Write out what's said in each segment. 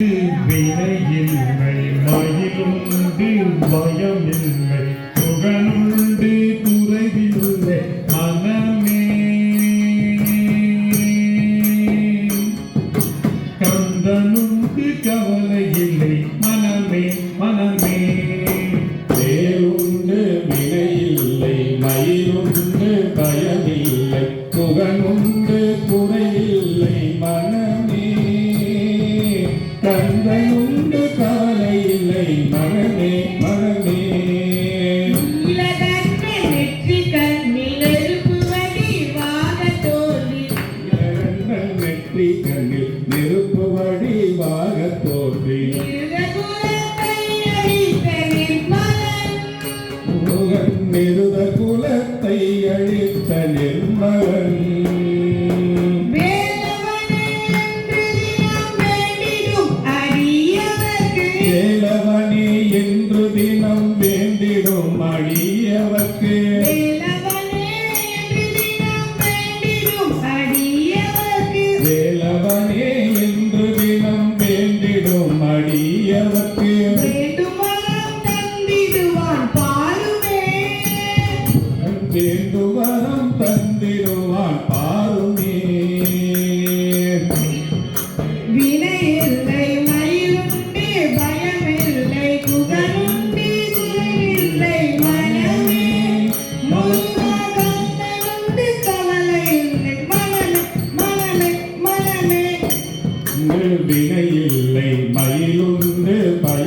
வினையில்லை மயிலுண்டு பயமில்லை புகழுண்டு குறைவில்லை மனமே. கந்தனுண்டு கவலை இல்லை மனமே மனமே. வேறுண்டு வினையில்லை மயிலுண்டு பயம் கவலையில்லை மனமே மனமே இலதன்ன நெற்றி கண்ணில் நெருப்பு வடிவாக தோன்றி. முருகன் நிருத குலத்தை அழித்த நிர்மலன். தந்திடுவான் பாருமே. வேண்டுவரம் தந்திடுவான் பாருமே.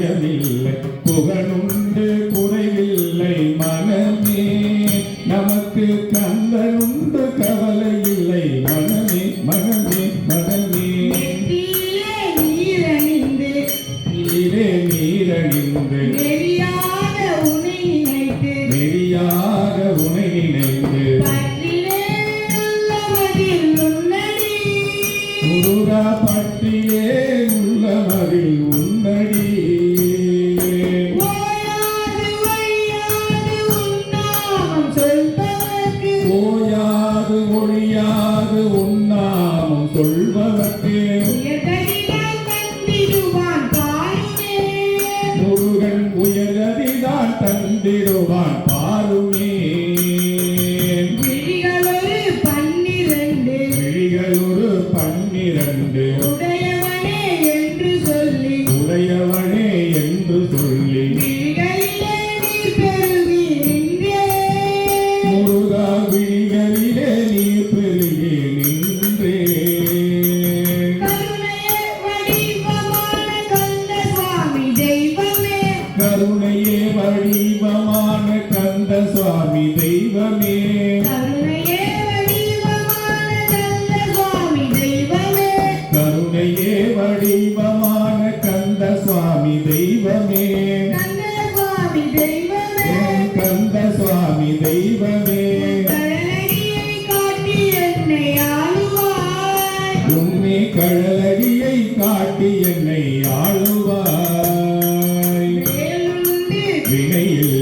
பயமில்லை புகழுண்டு குறைவில்லை மனமே. நமக்கு கந்தனுண்டு கவலை இல்லை மனமே மனமே. மனமே நீரணிந்து நீரே நீரணிந்து. நெறியாக உனை நினைத்து நெறியாக உனை முருகா உள்ளமதில் உன்னடி. ஒழியாது உண்ணாமும் சொல்வதற்கு. முருகன் உயரதிதான் தந்திடுவான் பாருமே. விழிகளொரு பன்னிரண்டு. விழிகள் ஒரு பன்னிரண்டு. உடையவனே என்று சொல்லி. உடையவனே என்று சொல்லி. கருணையே வடிவமான கந்த சுவாமி தெய்வமே. கருணையே வடிவமான கந்த சுவாமி தெய்வமே. கந்த சுவாமி தெய்வமே. தெய்வமே. கழலடியை காட்டி என்னை ஆளுவாய். Vineyim